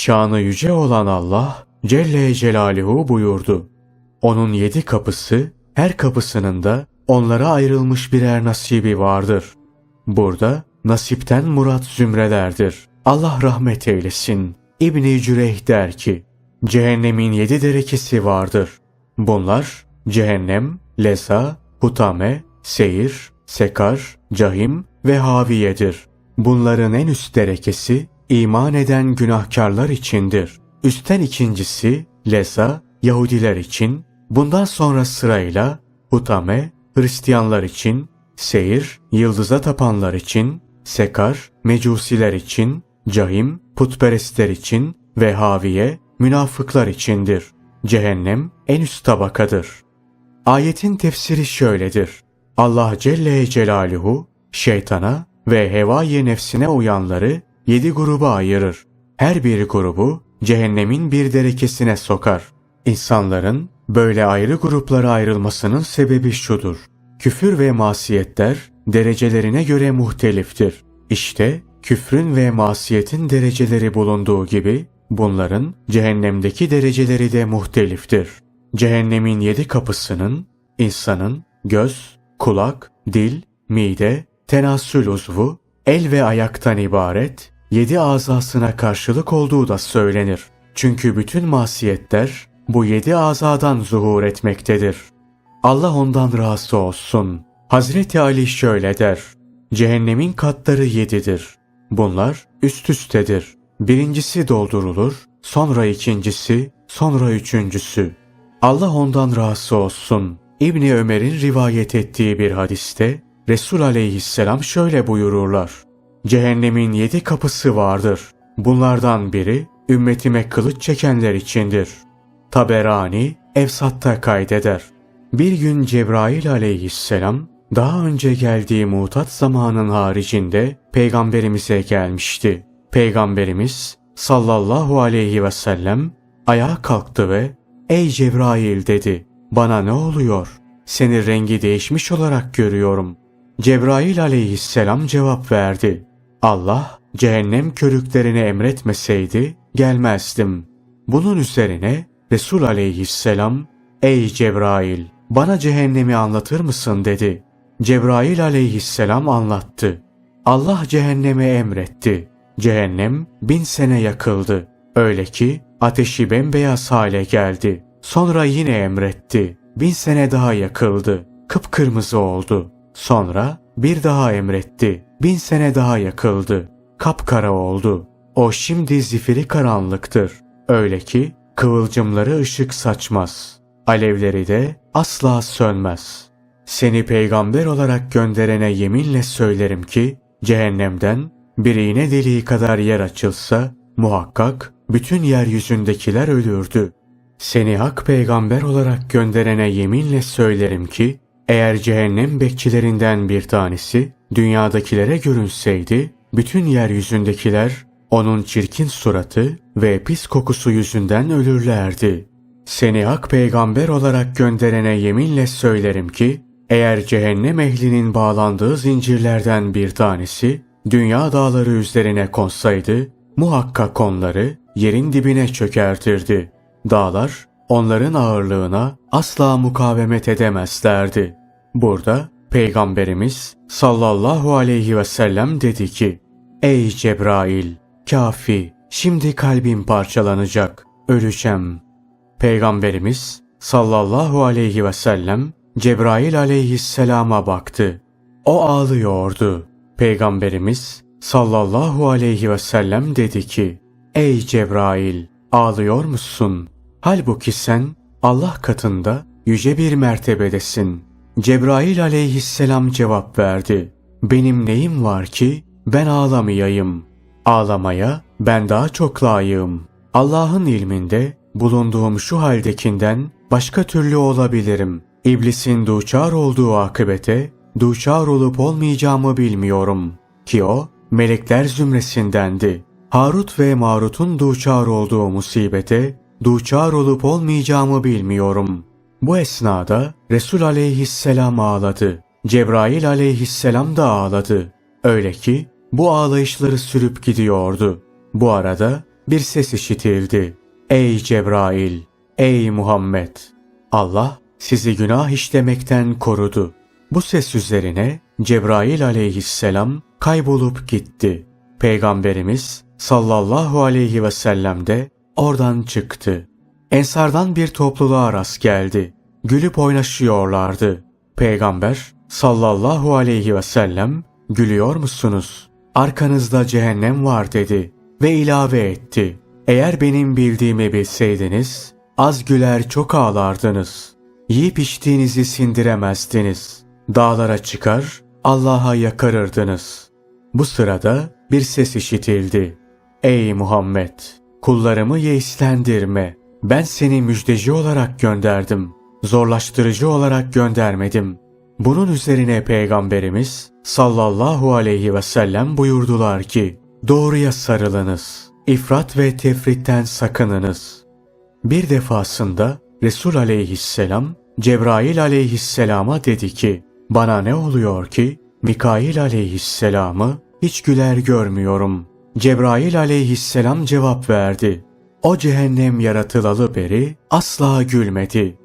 Şanı yüce olan Allah Celle Celaluhu buyurdu. Onun yedi kapısı, her kapısının da onlara ayrılmış birer nasibi vardır. Burada nasipten murat zümrelerdir. Allah rahmet eylesin. İbni Cüreyh der ki, Cehennemin yedi derekesi vardır. Bunlar cehennem, leza, hutame, seyir, sekar, cahim ve haviyedir. Bunların en üst derekesi iman eden günahkarlar içindir. Üstten ikincisi leza, Yahudiler için, bundan sonra sırayla hutame, Hristiyanlar için, seyir, yıldıza tapanlar için, sekar, mecusiler için, cahim, putperestler için ve haviye, münafıklar içindir. Cehennem en üst tabakadır. Ayetin tefsiri şöyledir. Allah Celle Celaluhu şeytana ve hevai nefsine uyanları yedi gruba ayırır. Her bir grubu cehennemin bir derekesine sokar. İnsanların böyle ayrı gruplara ayrılmasının sebebi şudur. Küfür ve masiyetler derecelerine göre muhteliftir. İşte küfrün ve masiyetin dereceleri bulunduğu gibi bunların cehennemdeki dereceleri de muhteliftir. Cehennemin yedi kapısının insanın göz, kulak, dil, mide, tenasül uzvu, el ve ayaktan ibaret yedi azasına karşılık olduğu da söylenir. Çünkü bütün masiyetler bu yedi azadan zuhur etmektedir. Allah ondan razı olsun. Hazreti Ali şöyle der. Cehennemin katları yedidir. Bunlar üst üstedir. Birincisi doldurulur, sonra ikincisi, sonra üçüncüsü. Allah ondan razı olsun. İbni Ömer'in rivayet ettiği bir hadiste Resul aleyhisselam şöyle buyururlar. Cehennemin yedi kapısı vardır. Bunlardan biri ümmetime kılıç çekenler içindir. Taberani Efsat'ta kaydeder. Bir gün Cebrail aleyhisselam daha önce geldiği mutat zamanın haricinde peygamberimize gelmişti. Peygamberimiz sallallahu aleyhi ve sellem ayağa kalktı ve ''Ey Cebrail'' dedi. ''Bana ne oluyor? Seni rengi değişmiş olarak görüyorum.'' Cebrail aleyhisselam cevap verdi. Allah cehennem körüklerini emretmeseydi gelmezdim. Bunun üzerine Resul aleyhisselam ''Ey Cebrail bana cehennemi anlatır mısın?'' dedi. Cebrail aleyhisselam anlattı. Allah cehenneme emretti. Cehennem bin sene yakıldı. Öyle ki ateşi bembeyaz hale geldi. Sonra yine emretti. Bin sene daha yakıldı. Kıpkırmızı oldu. Sonra bir daha emretti. Bin sene daha yakıldı. Kapkara oldu. O şimdi zifiri karanlıktır. Öyle ki kıvılcımları ışık saçmaz. Alevleri de asla sönmez. Seni peygamber olarak gönderene yeminle söylerim ki cehennemden bir iğne deliği kadar yer açılsa muhakkak bütün yeryüzündekiler ölürdü. Seni hak peygamber olarak gönderene yeminle söylerim ki eğer cehennem bekçilerinden bir tanesi dünyadakilere görünseydi bütün yeryüzündekiler onun çirkin suratı ve pis kokusu yüzünden ölürlerdi. Seni hak peygamber olarak gönderene yeminle söylerim ki eğer cehennem ehlinin bağlandığı zincirlerden bir tanesi dünya dağları üzerine konsaydı muhakkak onları yerin dibine çökertirdi. Dağlar onların ağırlığına asla mukavemet edemezlerdi. Burada Peygamberimiz sallallahu aleyhi ve sellem dedi ki Ey Cebrail, kafi, şimdi kalbim parçalanacak, öleceğim. Peygamberimiz sallallahu aleyhi ve sellem Cebrail aleyhisselama baktı. O ağlıyordu. Peygamberimiz sallallahu aleyhi ve sellem dedi ki, Ey Cebrail, ağlıyor musun? Halbuki sen Allah katında yüce bir mertebedesin. Cebrail aleyhisselam cevap verdi. Benim neyim var ki ben ağlamayayım. Ağlamaya ben daha çok layığım. Allah'ın ilminde bulunduğum şu haldekinden başka türlü olabilirim. İblisin duçar olduğu akıbete duçar olup olmayacağımı bilmiyorum. Ki o melekler zümresindendi. Harut ve Marut'un duçar olduğu musibete duçar olup olmayacağımı bilmiyorum. Bu esnada Resul aleyhisselam ağladı. Cebrail aleyhisselam da ağladı. Öyle ki bu ağlayışları sürüp gidiyordu. Bu arada bir ses işitildi. Ey Cebrail, ey Muhammed! Allah sizi günah işlemekten korudu. Bu ses üzerine Cebrail aleyhisselam kaybolup gitti. Peygamberimiz sallallahu aleyhi ve sellem de oradan çıktı. Ensardan bir topluluğa rast geldi. Gülüp oynaşıyorlardı. Peygamber sallallahu aleyhi ve sellem gülüyor musunuz? Arkanızda cehennem var dedi ve ilave etti. Eğer benim bildiğimi bilseydiniz az güler çok ağlardınız. Yiyip içtiğinizi sindiremezdiniz. Dağlara çıkar Allah'a yakarırdınız. Bu sırada bir ses işitildi. Ey Muhammed! Kullarımı yeislendirme. Ben seni müjdeci olarak gönderdim. Zorlaştırıcı olarak göndermedim. Bunun üzerine Peygamberimiz sallallahu aleyhi ve sellem buyurdular ki, Doğruya sarılınız, ifrat ve tefritten sakınınız. Bir defasında Resul aleyhisselam Cebrail aleyhisselama dedi ki, bana ne oluyor ki Mikail aleyhisselamı hiç güler görmüyorum. Cebrail aleyhisselam cevap verdi. O cehennem yaratılalı beri asla gülmedi.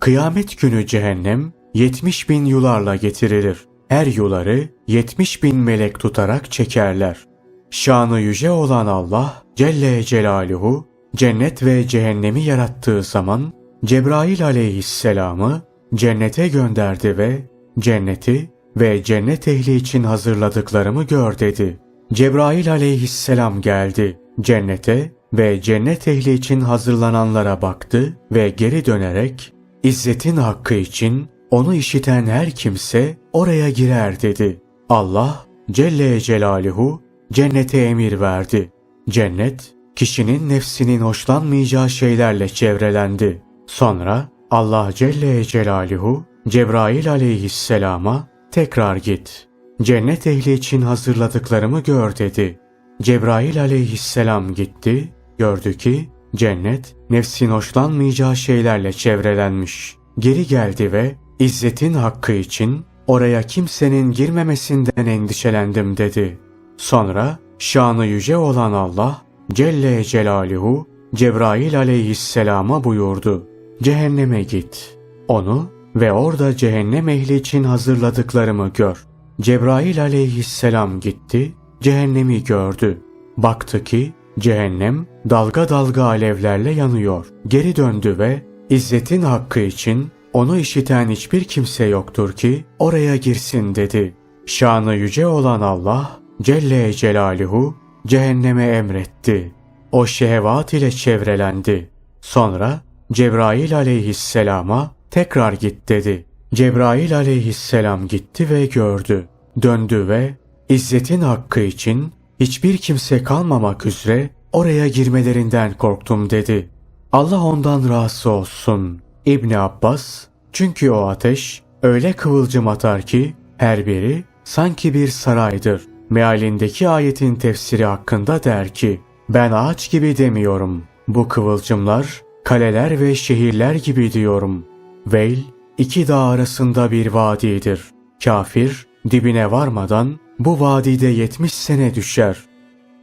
Kıyamet günü cehennem 70 bin yularla getirilir. Her yuları 70 bin melek tutarak çekerler. Şanı yüce olan Allah Celle Celaluhu cennet ve cehennemi yarattığı zaman Cebrail aleyhisselamı cennete gönderdi ve cenneti ve cennet ehli için hazırladıklarımı gör dedi. Cebrail aleyhisselam geldi. Cennete ve cennet ehli için hazırlananlara baktı ve geri dönerek İzzetin hakkı için onu işiten her kimse oraya girer dedi. Allah Celle Celaluhu cennete emir verdi. Cennet kişinin nefsinin hoşlanmayacağı şeylerle çevrelendi. Sonra Allah Celle Celaluhu Cebrail aleyhisselama tekrar git. Cennet ehli için hazırladıklarımı gör dedi. Cebrail aleyhisselam gitti, gördü ki cennet nefsin hoşlanmayacağı şeylerle çevrelenmiş. Geri geldi ve İzzetin hakkı için oraya kimsenin girmemesinden endişelendim dedi. Sonra şanı yüce olan Allah Celle Celaluhu Cebrail aleyhisselama buyurdu. Cehenneme git. Onu ve orada cehennem ehli için hazırladıklarımı gör. Cebrail aleyhisselam gitti, cehennemi gördü. Baktı ki cehennem dalga dalga alevlerle yanıyor. Geri döndü ve İzzetin hakkı için onu işiten hiçbir kimse yoktur ki oraya girsin dedi. Şanı yüce olan Allah Celle Celaluhu cehenneme emretti. O şehvat ile çevrelendi. Sonra Cebrail aleyhisselama tekrar git dedi. Cebrail aleyhisselam gitti ve gördü. Döndü ve İzzetin hakkı için hiçbir kimse kalmamak üzere oraya girmelerinden korktum dedi. Allah ondan razı olsun. İbni Abbas, çünkü o ateş öyle kıvılcım atar ki her biri sanki bir saraydır. Mealindeki ayetin tefsiri hakkında der ki, ben ağaç gibi demiyorum. Bu kıvılcımlar kaleler ve şehirler gibi diyorum. Veil, iki dağ arasında bir vadidir. Kafir, dibine varmadan bu vadide yetmiş sene düşer.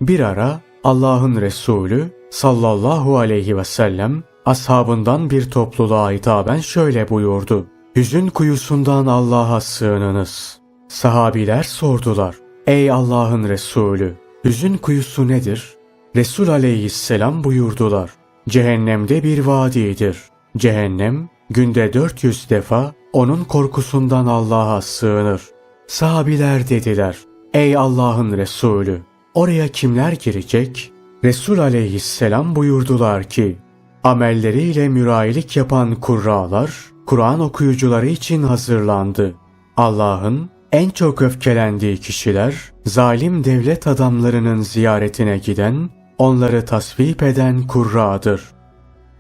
Bir ara Allah'ın Resulü sallallahu aleyhi ve sellem ashabından bir topluluğa hitaben şöyle buyurdu. Hüzün kuyusundan Allah'a sığınınız. Sahabiler sordular. Ey Allah'ın Resulü, hüzün kuyusu nedir? Resul aleyhisselam buyurdular. Cehennemde bir vadidir. Cehennem günde 400 defa onun korkusundan Allah'a sığınır. Sahabiler dediler. Ey Allah'ın Resulü, oraya kimler girecek? Resul aleyhisselam buyurdular ki, amelleriyle mürayilik yapan kurralar, Kur'an okuyucuları için hazırlandı. Allah'ın en çok öfkelendiği kişiler, zalim devlet adamlarının ziyaretine giden, onları tasvip eden kurradır.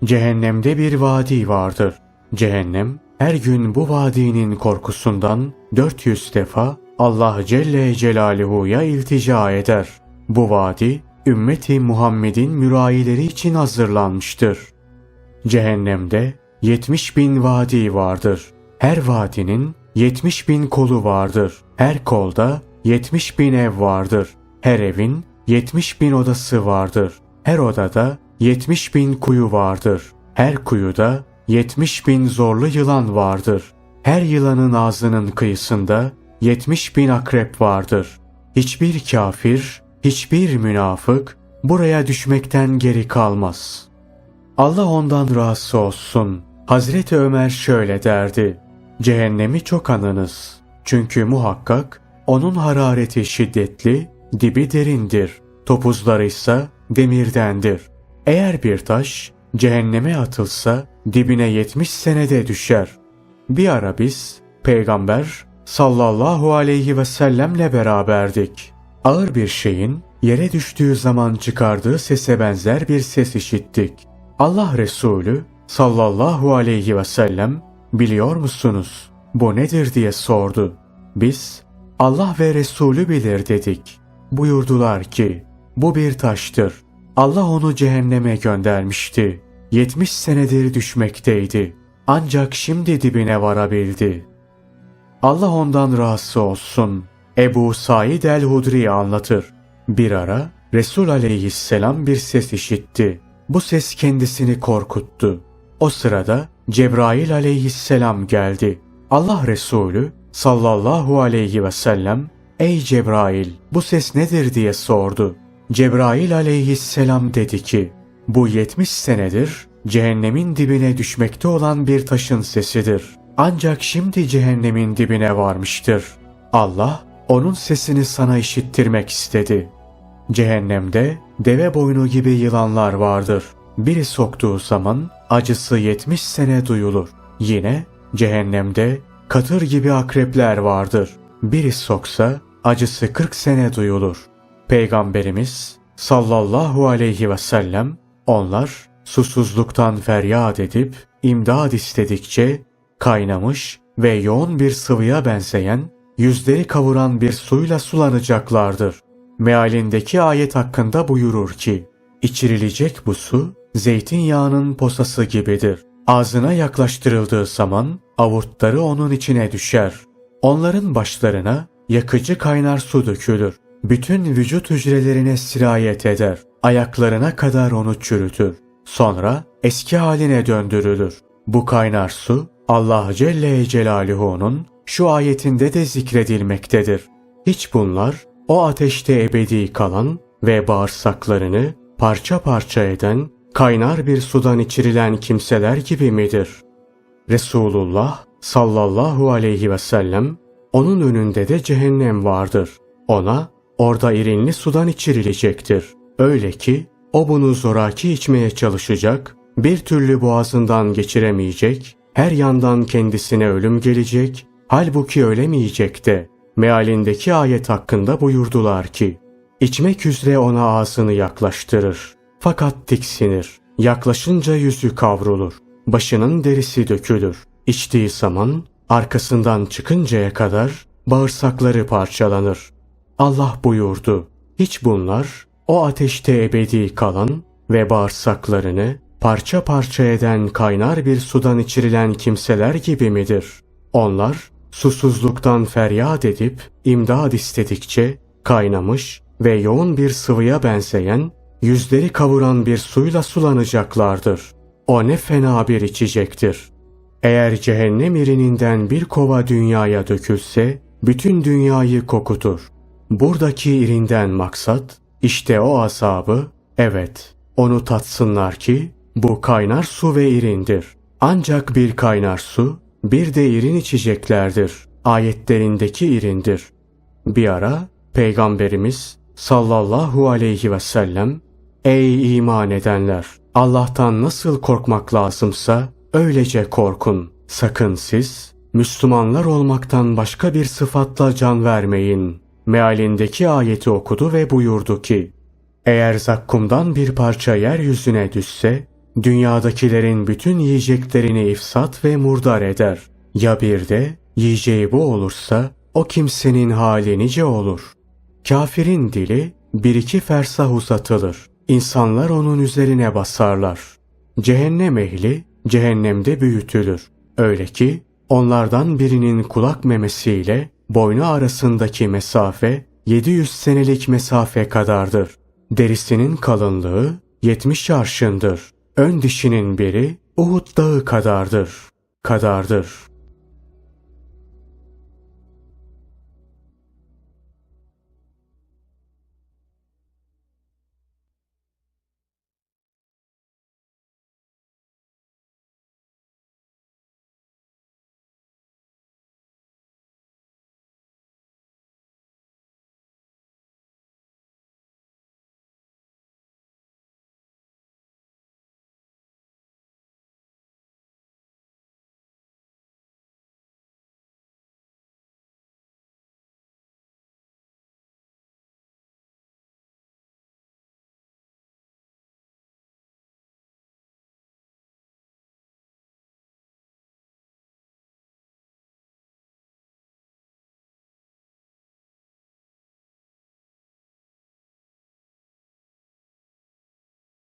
Cehennemde bir vadi vardır. Cehennem, her gün bu vadinin korkusundan 400 defa Allah Celle Celaluhu'ya iltica eder. Bu vadi, ümmeti Muhammed'in mürayileri için hazırlanmıştır. Cehennemde 70 bin vadi vardır. Her vadinin 70 bin kolu vardır. Her kolda 70 bin ev vardır. Her evin 70 bin odası vardır. her odada 70 bin kuyu vardır. Her kuyuda 70 bin zorlu yılan vardır. Her yılanın ağzının kıyısında 70 bin akrep vardır. Hiçbir kafir, hiçbir münafık buraya düşmekten geri kalmaz. Allah ondan razı olsun. Hazreti Ömer şöyle derdi. Cehennemi çok anınız. Çünkü muhakkak onun harareti şiddetli, dibi derindir. Topuzları ise demirdendir. Eğer bir taş cehenneme atılsa dibine 70 senede düşer. Bir ara biz peygamber sallallahu aleyhi ve sellemle beraberdik. Ağır bir şeyin yere düştüğü zaman çıkardığı sese benzer bir ses işittik. Allah Resulü sallallahu aleyhi ve sellem biliyor musunuz bu nedir diye sordu. Biz Allah ve Resulü bilir dedik. Buyurdular ki bu bir taştır. Allah onu cehenneme göndermişti. 70 senedir düşmekteydi. Ancak şimdi dibine varabildi. Allah ondan razı olsun. Ebu Said el-Hudri anlatır. Bir ara Resul aleyhisselam bir ses işitti. Bu ses kendisini korkuttu. O sırada Cebrail aleyhisselam geldi. Allah Resulü sallallahu aleyhi ve sellem Ey Cebrail bu ses nedir diye sordu. Cebrail aleyhisselam dedi ki bu 70 senedir cehennemin dibine düşmekte olan bir taşın sesidir. Ancak şimdi cehennemin dibine varmıştır. Allah onun sesini sana işittirmek istedi. Cehennemde deve boynu gibi yılanlar vardır. Biri soktuğu zaman acısı 70 sene duyulur. Yine cehennemde katır gibi akrepler vardır. Biri soksa acısı 40 sene duyulur. Peygamberimiz sallallahu aleyhi ve sellem onlar susuzluktan feryat edip imdad istedikçe kaynamış ve yoğun bir sıvıya benzeyen, yüzleri kavuran bir suyla sulanacaklardır. Mealindeki ayet hakkında buyurur ki, içirilecek bu su, zeytinyağının posası gibidir. Ağzına yaklaştırıldığı zaman avurtları onun içine düşer. Onların başlarına yakıcı kaynar su dökülür. Bütün vücut hücrelerine sirayet eder. Ayaklarına kadar onu çürütür. Sonra eski haline döndürülür. Bu kaynar su Allah Celle Celaluhu'nun şu ayetinde de zikredilmektedir. Hiç bunlar o ateşte ebedi kalan ve bağırsaklarını parça parça eden kaynar bir sudan içirilen kimseler gibi midir? Resulullah sallallahu aleyhi ve sellem onun önünde de cehennem vardır. Ona orada irinli sudan içirilecektir. Öyle ki o bunu zoraki içmeye çalışacak, bir türlü boğazından geçiremeyecek, her yandan kendisine ölüm gelecek, halbuki ölemeyecek de. Mealindeki ayet hakkında buyurdular ki, içmek üzere ona ağzını yaklaştırır. Fakat tiksinir. Yaklaşınca yüzü kavrulur. Başının derisi dökülür. İçtiği zaman arkasından çıkıncaya kadar bağırsakları parçalanır. Allah buyurdu. Hiç bunlar o ateşte ebedi kalan ve bağırsaklarını parça parça eden kaynar bir sudan içirilen kimseler gibi midir? Onlar susuzluktan feryat edip imdad istedikçe kaynamış ve yoğun bir sıvıya benzeyen, yüzleri kavuran bir suyla sulanacaklardır. O ne fena bir içecektir. Eğer cehennem irininden bir kova dünyaya dökülse, bütün dünyayı kokutur. Buradaki irinden maksat, işte o azabı, evet, onu tatsınlar ki, bu kaynar su ve irindir. Ancak bir kaynar su, bir de irin içeceklerdir. Ayetlerindeki irindir. Bir ara Peygamberimiz sallallahu aleyhi ve sellem Ey iman edenler! Allah'tan nasıl korkmak lazımsa öylece korkun. Sakın siz Müslümanlar olmaktan başka bir sıfatla can vermeyin. Mealindeki ayeti okudu ve buyurdu ki Eğer zakkumdan bir parça yeryüzüne düşse dünyadakilerin bütün yiyeceklerini ifsat ve murdar eder. Ya bir de yiyeceği bu olursa o kimsenin hali nice olur. Kafirin dili bir iki fersah uzatılır. İnsanlar onun üzerine basarlar. Cehennem ehli cehennemde büyütülür. Öyle ki onlardan birinin kulak memesiyle boynu arasındaki mesafe 700 senelik mesafe kadardır. Derisinin kalınlığı yetmiş arşındır. Ön dişinin biri Uhud dağı kadardır. Kadardır.